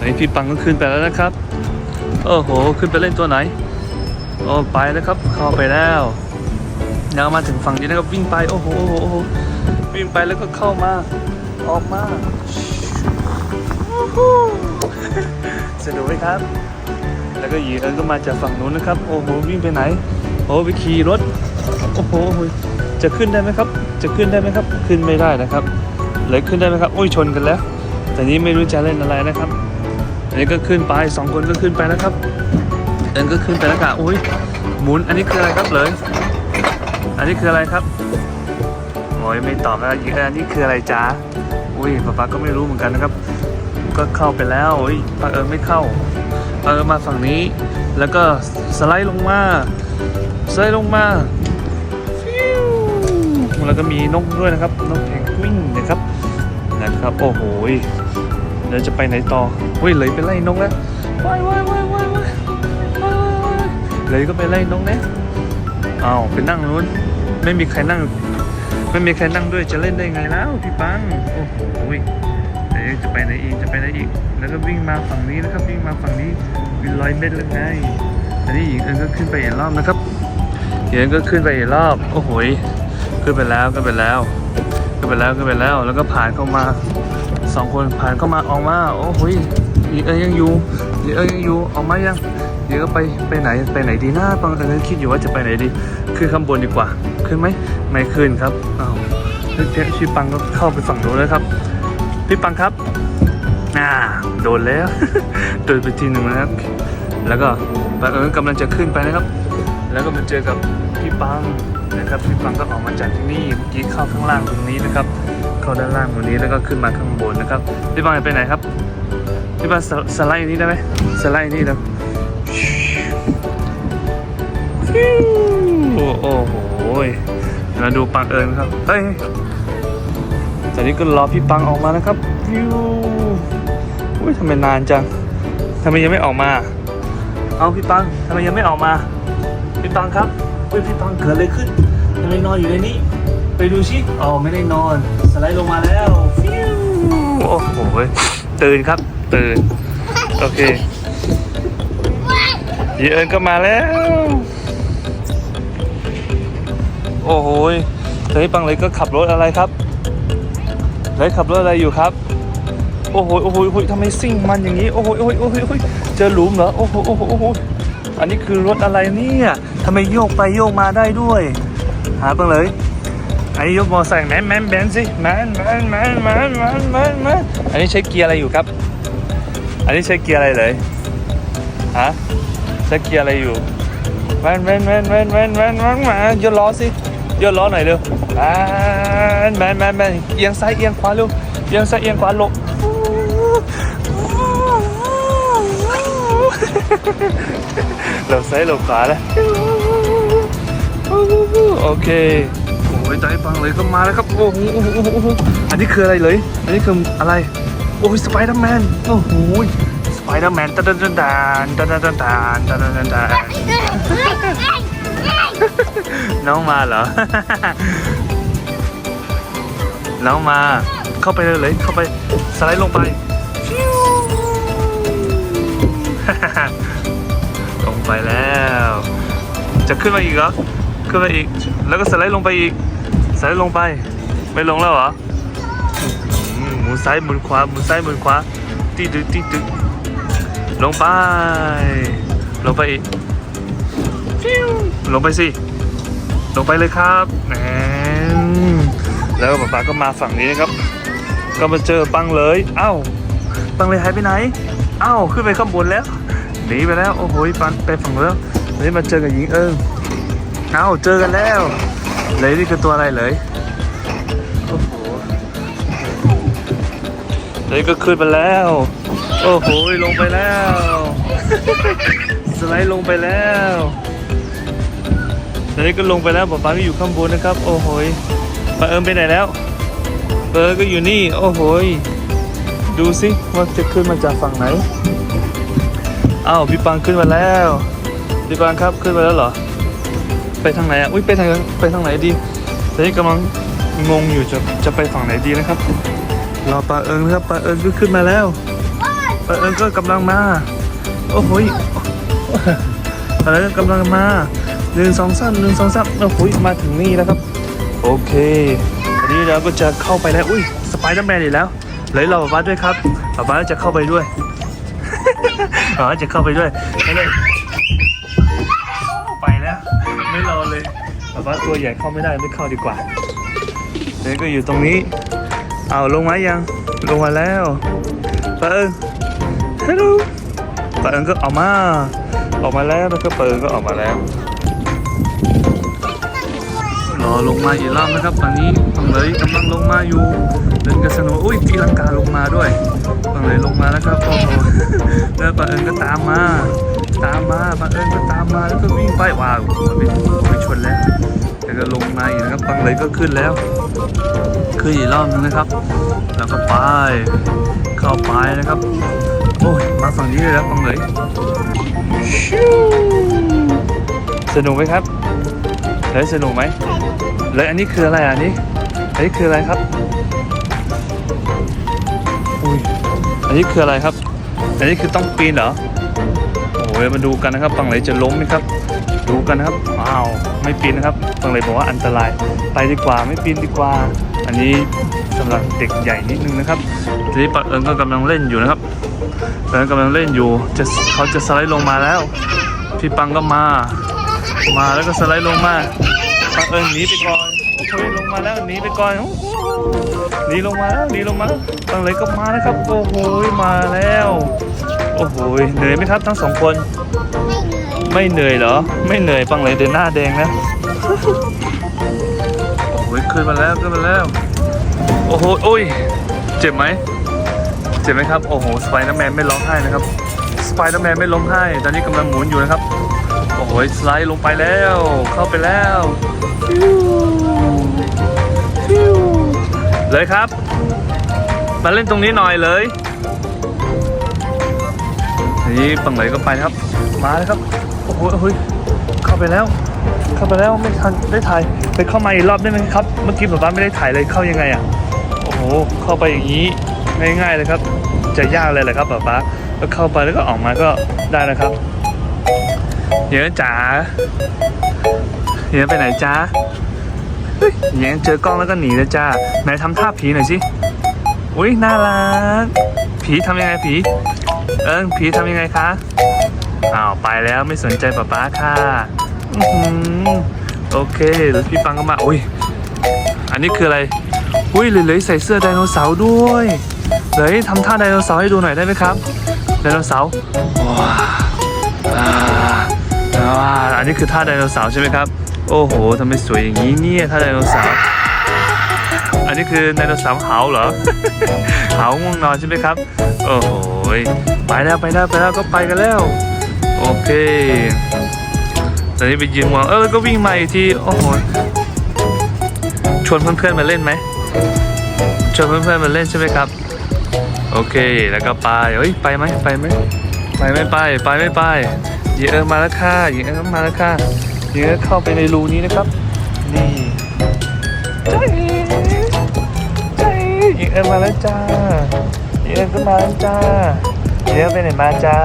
ไหนพี่ปังก็ขึ้นไปแล้วนะครับโอ้โห ขึ้นไปเล่นตัวไหนโอ้ไปแล้วครับ เข้าไปแล้วยังมาถึงฝั่งนี้นะครับวิ่งไปโอ้โหโอ้โหวิ่งไปแล้วก็เข้ามาออกมาวู้ฮู้สนุกไหมครับ แล้วก็หยีเอิญก็มาจากฝั่งนู้นนะครับ โอ้โหวิ่งไปไหน โอ้ไปขี่รถโอ้โหจะขึ้นได้ไหมครับ จะขึ้นได้ไหมครับ ขึ้นไม่ได้นะครับเลยขึ้นได้ไหมครับโอ้ยชนกันแล้ว แต่นี้ไม่รู้จะเล่นอะไรนะครับ อันนี้ก็ขึ้นไปสองคนก็ขึ้นไปแล้วครับเอิญก็ขึ้นไปแล้วค่ะโอ้ยหมุนอันนี้คืออะไรครับเลย อันนี้คืออะไรครับโอ้ยไม่ตอบแล้วอันนี้คืออะไรจ๊ะอุ้ยป๊าป๊าก็ไม่รู้เหมือนกันนะครับ ก็เข้าไปแล้วโอ้ยปาเอิญไม่เข้าปาเอิญมาฝั่งนี้ แล้วก็สไลด์ลงมาสไลด์ลงมาแล้วก็มีนกด้วยนะครับนกแพนกวินนะครับนะครับโอ้โห เดี๋ยวจะไปไหนต่อเฮ้ยเลยไปไล่นกแล้วว้ายว้ายว้ายว้ายว้ายเลยก็ไปไล่นกนะอ้าวไปนั่งนู้นไม่มีใครนั่ง ไม่มีใครนั่งด้วยจะเล่นได้ไงแล้วพี่ปังโอ้โหเดี๋ยวจะไปไหนอีกจะไปไหนอีก แล้วก็วิ่งมาฝั่งนี้นะครับวิ่งมาฝั่งนี้วิ่งร้อยเมตรแล้วไงอันนี้หญิงเอิญก็ขึ้นไปอีกรอบนะครับหญิงเอิญก็ขึ้นไปอีกรอบโอ้โหขึ้นไปแล้วขึ้นไปแล้วขึ้นไปแล้วขึ้นไปแล้วแล้วก็ผ่านเข้ามา สองคนผ่านเข้ามาออกมาโอ้โหยหญิงเอิญยังอยู่หญิงเอิญยังอยู่ออกมายังเดี๋ยวก็ไปไปไหนไปไหนดีนะปังเอิญคิดอยู่ว่าจะไปไหนดีขึ้นข้างบนดีกว่า ขึ้นไหมไม่ขึ้นครับอ้าวพี่เจ๊พี่ปังก็เข้าไปฝั่งโน้นแล้วครับพี่ปังครับอ่าโดนแล้วโดนไปทีหนึ่งนะครับ แล้วก็บังเอิญกำลังจะขึ้นไปนะครับ แล้วก็มาเจอกับพี่ปังนะครับพี่ปังก็ออกมาจากที่นี่เมื่อกี้เข้าข้างล่างตรงนี้นะครับ เข้าด้านล่างตรงนี้แล้วก็ขึ้นมาข้างบนนะครับพี่ปังจะไปไหนครับพี่ปังสสไลด์นี้ได้ไหมสไลด์นี้แล้วฟิวโอ้โหมาดูปังเอิญครับเฮ้ยตอนนี้ก็รอพี่ปังออกมานะครับฟิวอุ้ยทำไมนานจังทำไมยังไม่ออกมา เอาพี่ปังทำไมยังไม่ออกมา พี่ปังครับอุ้ยพี่ปังเกิดอะไรขึ้นทำไมนอนอยู่ในนี้ ไปดูชิอ๋อไม่ได้นอน สไลด์ลงมาแล้วฟิวโอ้โหตื่นครับ ตื่น โอเคยีเอิญก็มาแล้ว โอ้โหยตอนนี้ปังเลยก็ขับรถอะไรครับเลยขับรถอะไรอยู่ครับ โอ้โหโอ้โหโอ้โหทำไมซิ่งมันอย่างนี้ โอ้โหโอ้โหโอ้โหโอ้โหเจอหลุมเหรอ โอ้โหโอ้โหโอ้โหอันนี้คือรถอะไรเนี่ยทำไมโยกไปโยกมาได้ด้วย หาปังเลย อันนี้ยกมอไซค์แมนแมนแมนสิแมนแมนแมนแมนแมนแมนแมนอันนี้ใช้เกียร์อะไรอยู่ครับ อันนี้ใช้เกียร์อะไรเลยฮะใช้เกียร์อะไรอยู่แมนแมนแมนแมนแมนแมนแมนแมนยกล้อสิยกล้อหน่อยเร็วแมนแมนแมนแมนเอียงซ้ายเอียงขวาเร็วเอียงซ้ายเอียงขวาลงหลบซ้ายหลบขวาแล้วโอเค โอ้ใจฟังเลยก็มาแล้วครับ โอ้โหโอ้โหโอ้โหอันนี้คืออะไรเลย อันนี้คืออะไร โอ้ยสไปเดอร์แมน โอ้โหสไปเดอร์แมนตันตันตันตันตันตันตันตันตันตันตันน้องมาเหรอ น้องมา เข้าไปเลยเลยเข้าไป สไลด์ลงไป ลงไปแล้ว จะขึ้นมาอีกเหรอ ขึ้นมาอีก แล้วก็สไลด์ลงไปอีก สไลด์ลงไป ไม่ลงแล้วเหรอหมุนซ้ายหมุนขวาหมุนซ้ายหมุนขวาตีดึกตีดึกลงไป ลงไปอีกลงไปสิ ลงไปเลยครับแหมแล้วป๊าป๊าก็มาฝั่งนี้นะครับ ก็มาเจอปังเลยเอ้าปังเลยหายไปไหนเอ้าขึ้นไปข้างบนแล้วหนีไปแล้วโอ้โหปันไปฝั่งแล้วเลยมาเจอกับหญิงเอิงเอ้าเจอกันแล้ว เลยนี่คือตัวอะไรเลยโอ้โหเลยก็ขึ้นไปแล้ว โอ้โหลงไปแล้ว สไลด์ลงไปแล้วตอนนี้ก็ลงไปแล้วป๊าป๊าก็อยู่ข้างบนนะครับ โอ้โหป้าเอิญไปไหนแล้วเอิญก็อยู่นี่ โอ้โหดูสิว่าจะขึ้นมาจากฝั่งไหนอ้าวพี่ปังขึ้นมาแล้วพี่ปังครับขึ้นมาแล้วเหรอ ไปทางไหนอะอุ้ยไปทางไปทางไหนดีตอนนี้กำลังงงอยู่จะจะไปฝั่งไหนดีนะครับรอปลาเอิญนะครับปลาเอิญก็ขึ้นมาแล้วปังเอิญก็กำลังมาโอ้โหปังเอิญก็กำลังมาหนึ่งสองสามหนึ่งสองสามโอ้โหมาถึงนี่แล้วครับ โอเคอันนี้เราก็จะเข้าไปแล้วอุ้ยสไปเดอร์แมนอีกแล้วเลยเราป๊าด้วยครับป๊าป๊าจะเข้าไปด้วยป๊าป๊าจะเข้าไปด้วยไปเลย เลยป๊าตัวใหญ่เข้าไม่ได้ไม่เข้าดีกว่าเดี๋ยวก็อยู่ตรงนี้ เอาลงมายัง ลงมาแล้วป้าเอิญฮัลโหลป้าเอิญก็ออกมา ออกมาแล้วแล้วก็ป้าเอิญก็ออกมาแล้วรอลงมาอีกรอบนะครับ ตอนนี้ฝั่งเลยกำลังลงมาอยู่เดินกันสนุกอุ้ยตีลังกาลงมาด้วยฝั่งเลยลงมาแล้วครับโอ้โหแล้วปะเอิญก็ตามมา ตามมาปะเอิญก็ตามมาแล้วก็วิ่งไปว้าวมันไปไปชนแล้วแล้วก็ลงมาอีกนะครับฝั่งเลยก็ขึ้นแล้ว ขึ้นอีกรอบนึงนะครับ แล้วก็ไปเข้าไปนะครับ โอ้ยมาฝั่งนี้เลยแล้วฝั่งเลยชิวสนุกไหมครับเลยสนุกไหมเลยอันนี้คืออะไรอะอันนี้อันนี้คืออะไรครับอุ้ยอันนี้คืออะไรครับ อันนี้คือต้องปีนเหรอ โอ้โหมาดูกันนะครับปังไหลจะล้มไหมครับ ดูกันนะครับว้าวไม่ปีนนะครับปังไหลบอกว่าอันตราย ไปดีกว่าไม่ปีนดีกว่า อันนี้สำหรับเด็กใหญ่นิดนึงนะครับทีนี้ปังเอิญก็กำลังเล่นอยู่นะครับปังเอิญกำลังเล่นอยู่จะเขาจะสไลด์ลงมาแล้ว พี่ปังก็มา มาแล้วก็สไลด์ลงมาปังเอิญหนีไปก่อนโอ้ยลงมาแล้วหนีไปก่อนหหนีลงมาแล้วหนีลงมาปังเลยก็มานะครับโอ้โหมาแล้ว โอ้โหเหนื่อยไหมครับทั้งสองคน ไม่เหนื่อยเหรอ ไม่เหนื่อยปังเลยเดินหน้าแดงแล้วโอ้โหขึ้นมาแล้วขึ้นมาแล้ว โอ้โหโอ้ย เจ็บไหม เจ็บไหมครับ โอ้โห สไปเดอร์แมนไม่ร้องไห้นะครับ สไปเดอร์แมนไม่ล้มไห้ ตอนนี้กำลังหมุนอยู่นะครับ โอ้โห สไลด์ลงไปแล้ว เข้าไปแล้วเลยครับ มาเล่นตรงนี้หน่อยเลย นี่ปังไหลก็ไปนะครับ มาแล้วครับ โอ้โหเฮ้ย เข้าไปแล้ว เข้าไปแล้วไม่ทันได้ถ่าย ไปเข้ามาอีกรอบได้ไหมครับ เมื่อกี้แบบว่าไม่ได้ถ่ายเลย เข้ายังไงอะ โอ้โห เข้าไปอย่างนี้ง่ายๆเลยครับ จะยากเลยแหละครับป๊าป๊าก็เข้าไปแล้วก็ออกมาก็ได้นะครับเดี๋ยวจ๋าเดี๋ยวไปไหนจ้าเฮ้ยเดี๋ยวเจอกล้องแล้วก็หนีเลยจ้า ไหนทำท่าผีหน่อยสิ อุ้ยน่ารัก ผีทำยังไงผี เอิงผีทำยังไงคะอ้าวไปแล้วไม่สนใจป๊าป๊าค่ะอื้อหือโอเคแล้วพี่ปังก็มาอุ้ยอันนี้คืออะไรอุ้ยเหลยๆใส่เสื้อไดโนเสาร์ด้วยเลยทำท่าไดโนเสาร์ให้ดูหน่อยได้ไหมครับไดโนเสาร์ว้าวอ่าอ่าอันนี้คือท่าไดโนเสาร์ใช่ไหมครับ โอ้โหทำไมสวยอย่างนี้เนี่ยท่าไดโนเสาร์ อันนี้คือไดโนเสาร์เหาเหรอเหาง่วงนอนใช่ไหมครับ โอ้โหไปแล้วไปแล้วไปแล้วก็ไปกันแล้ว โอเคตอนนี้ไปยืนมองเออแล้วก็วิ่งมาอีกทีโอ้โหชวนเพื่อนๆมาเล่นไหมชวนเพื่อนๆมาเล่นใช่ไหมครับ โอเคแล้วก็ไปเฮ้ยไปไหมไปไหมไปไม่ไปไปไม่ไปยิงเอิญมาแล้วค่ะยิงเอิญมาแล้วค่ะยิงเอิญเข้าไปในรูนี้นะครับ นี่ เอ๋ยิงเอิญมาแล้วจ้ายิงเอิญก็มาแล้วจ้ายิงเอิญไปไหนมาจ้า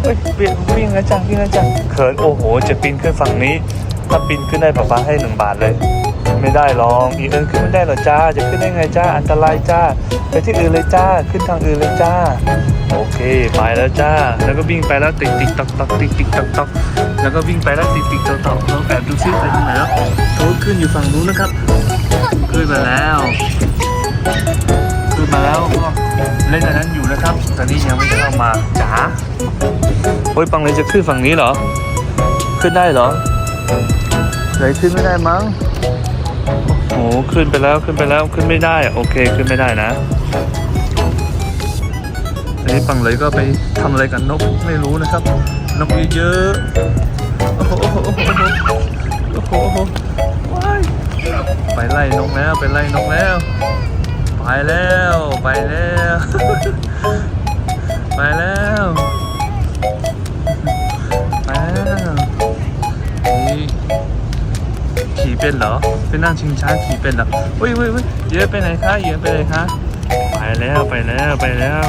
เฮ้ยเปลี่ยนวิ่งแล้วจ้าวิ่งแล้วจ้าเขินโอ้โห จะปีนขึ้นฝั่งนี้ ถ้าปีนขึ้นได้ป๊าป๊าให้หนึ่งบาทเลย ไม่ได้หรอกอีเอิญขึ้นไม่ได้หรอจ้า จะขึ้นได้ไงจ้า อันตรายจ้า ไปที่อื่นเลยจ้า ขึ้นทางอื่นเลยจ้า โอเค ไปแล้วจ้า แล้วก็วิ่งไปแล้วติ๊กติ๊กตอกตอกติ๊กติ๊กตอกตอกแล้วก็วิ่งไปแล้วติ๊กติ๊กตอกตอกเราแอบดูซิไปทางไหนแล้วเขาขึ้นอยู่ฝั่งนู้นนะครับขึ้นมาแล้ว ขึ้นมาแล้วก็เล่นอันนั้นอยู่นะครับ ตอนนี้ยังไม่เข้ามาจ๋าโอ้ยปังเลยจะขึ้นฝั่งนี้เหรอ ขึ้นได้เหรอเลยขึ้นไม่ได้มั้งโอ้โหขึ้นไปแล้วขึ้นไปแล้วขึ้นไม่ได้อะโอเคขึ้นไม่ได้นะอันนี้ปังเลยก็ไปทำอะไรกับนกไม่รู้นะครับ นกเยอะๆโอ้โหโอ้โหโอ้โหโอ้โหโอ้โหว้ายไปไล่นกแล้วไปไล่นกแล้ว ไปแล้วไปแล้วไปแล้วไปแล้วนี่ขี่เป็นเหรอเป็นั่งชิงช้าขี่เป็นเหรอเฮ้ยเฮ้ยเฮ้ยเยอะไปไหนคะเยอะไปไหนคะไปแล้วไปแล้วไปแล้ว